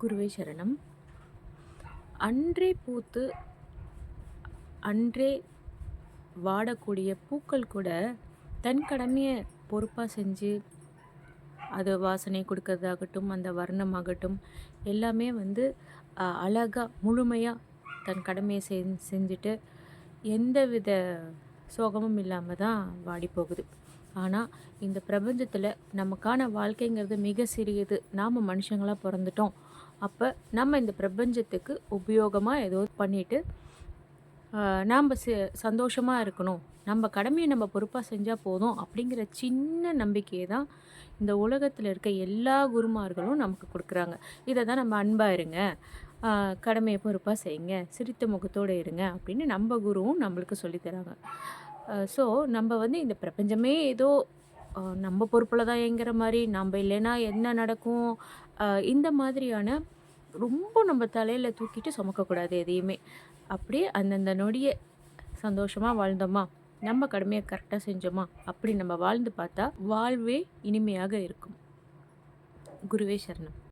குருவே சரணம். அன்றே பூத்து அன்றே வாடக்கூடிய பூக்கள் கூட தன் கடமையை பொறுப்பாக செஞ்சு அது வாசனை கொடுக்கறதாகட்டும் அந்த வர்ணமாகட்டும் எல்லாமே வந்து அழகாக முழுமையாக தன் கடமையை செஞ் செஞ்சுட்டு எந்த வித சோகமும் இல்லாமல் தான் வாடி போகுது ஆனால் இந்த பிரபஞ்சத்தில் நமக்கான வாழ்க்கைங்கிறது மிக சிறியது. நாம் மனுஷங்களாக பிறந்துட்டோம். அப்போ நம்ம இந்த பிரபஞ்சத்துக்கு உபயோகமாக ஏதோ பண்ணிவிட்டு நாம் சி சந்தோஷமாக இருக்கணும். நம்ம கடமையை நம்ம பொறுப்பாக செஞ்சால் போதும் அப்படிங்கிற சின்ன நம்பிக்கையை தான் இந்த உலகத்தில் இருக்க எல்லா குருமார்களும் நமக்கு கொடுக்குறாங்க. இதை தான் நம்ம அன்பாக இருங்க. கடமையை பொறுப்பாக செய்யுங்க. சிரித்த முகத்தோடு இருங்க அப்படின்னு நம்ம குருவும் நம்மளுக்கு சொல்லித்தராங்க ஸோ நம்ம வந்து இந்த பிரபஞ்சமே ஏதோ நம்ம பொறுப்பில் தான் எங்கிற மாதிரி நம்ம இல்லைன்னா என்ன நடக்கும்? இந்த மாதிரியான ரொம்ப நம்ம தலையில் தூக்கிட்டு சுமக்கக்கூடாது எதையுமே. அப்படியே அந்தந்த நொடியை சந்தோஷமாக வாழ்ந்தோமா? நம்ம கடமையை கரெக்டாக செஞ்சோமா? அப்படி நம்ம வாழ்ந்து பார்த்தா வாழ்வே இனிமையாக இருக்கும். குருவே சரணம்.